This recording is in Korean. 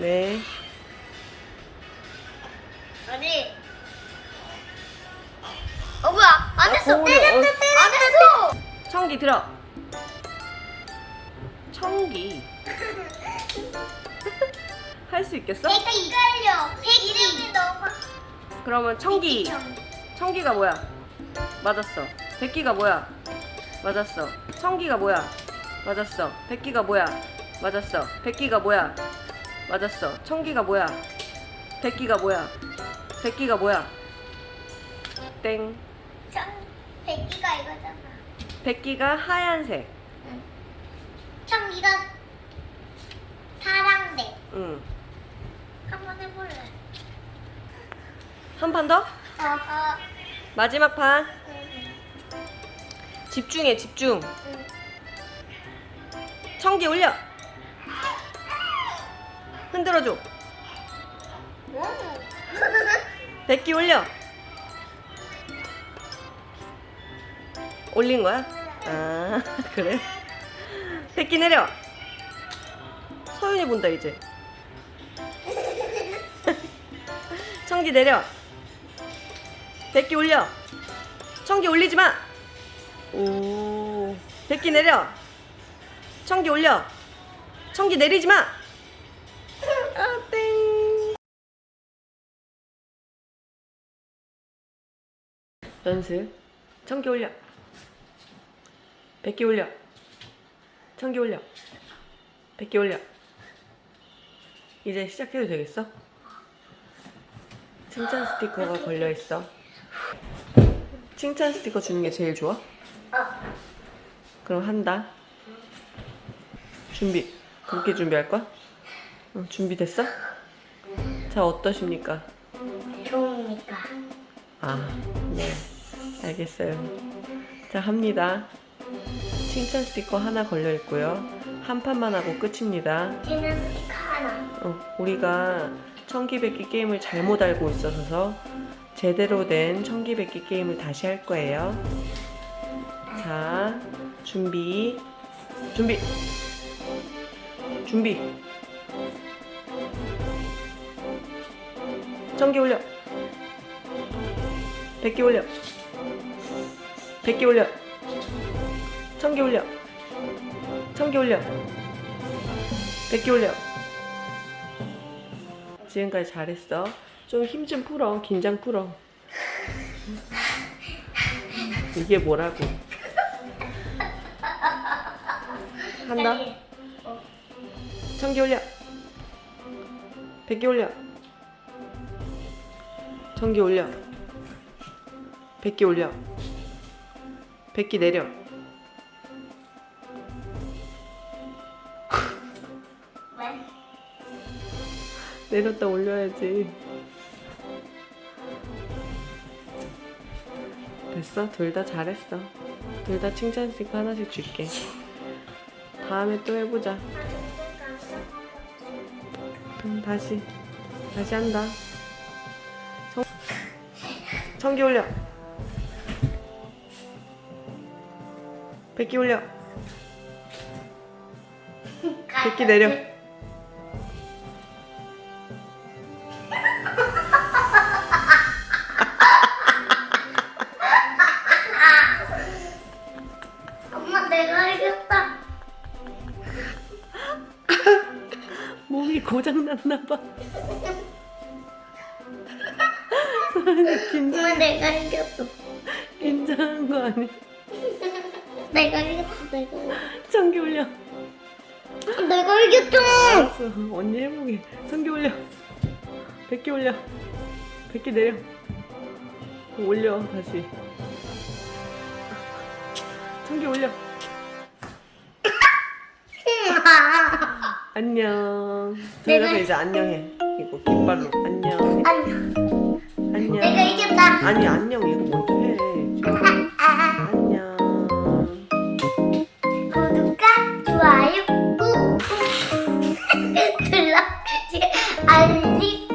네. 아니. 어 뭐야? 안 했어. 어, 때렸어. 어. 안 했어. 청기 들어. 청기. 할 수 있겠어? 내가 이걸요. 이름이 너무. 그러면 청기. 청기가 뭐야? 맞았어. 백기가 뭐야? 맞았어. 청기가 뭐야? 맞았어. 백기가 뭐야? 맞았어. 백기가 뭐야? 맞았어. 청기가 뭐야? 백기가 뭐야? 백기가 뭐야? 땡. 참, 백기가 이거잖아. 백기가 하얀색. 청기가 파랑색. 응. 한번 해볼래. 한 판 더? 어. 어. 마지막 판. 응. 집중해, 집중. 응. 청기 올려. 흔들어줘. 응. 백기 올려. 올린 거야? 아, 그래? 백기 내려. 서윤이 본다, 이제. 청기 내려. 백기 올려. 청기 올리지 마. 오. 백기 내려. 청기 올려. 청기 내리지 마. 연습. 청기 올려. 백기 올려. 청기 올려. 백기 올려. 이제 시작해도 되겠어? 칭찬 스티커가 걸려 있어. 칭찬 스티커 주는 게 제일 좋아? 어. 그럼 한다. 준비. 그렇게 준비할 거야? 응, 준비됐어? 자, 어떠십니까? 좋으니까. 아, 네. 알겠어요. 자, 합니다. 칭찬 스티커 하나 걸려 있고요. 한 판만 하고 끝입니다. 쟤는 스티커 하나. 어, 우리가 청기백기 게임을 잘못 알고 있어서 제대로 된 청기백기 게임을 다시 할 거예요. 자, 준비. 준비. 준비. 청기 올려. 백기 올려. 백기 올려. 청기 올려. 청기 올려. 백기 올려. 지금까지 잘했어. 좀 힘 좀 풀어. 긴장 풀어. 이게 뭐라고? 한다. 청기 올려. 백기 올려. 청기 올려. 백기 올려. 백기 내려. 왜? 내렸다 올려야지. 됐어? 둘 다 잘했어. 둘 다 칭찬 스티커 하나씩 줄게. 다음에 또 해보자. 음, 다시. 다시 한다. 청... 청기 올려. 백기 올려. 백기 내려. 엄마 내가 이겼다. 몸이 고장 났나 봐. 소연이 긴장, 엄마 내가 이겼어. 긴장한 거 아니야? 내가 이겼어. 내가 이겼어. 청기 올려. 내가 이겼잖아. 알았어. 언니 해보게. 청기 올려. 백기 올려. 백기 내려. 올려, 다시. 청기 올려. 안녕. 내가 이제 안녕해. 이거 깃발로. 안녕. 아니, 안녕. 내가 이겼다. 아니, 안녕. 이거 뭐 연락하지 알리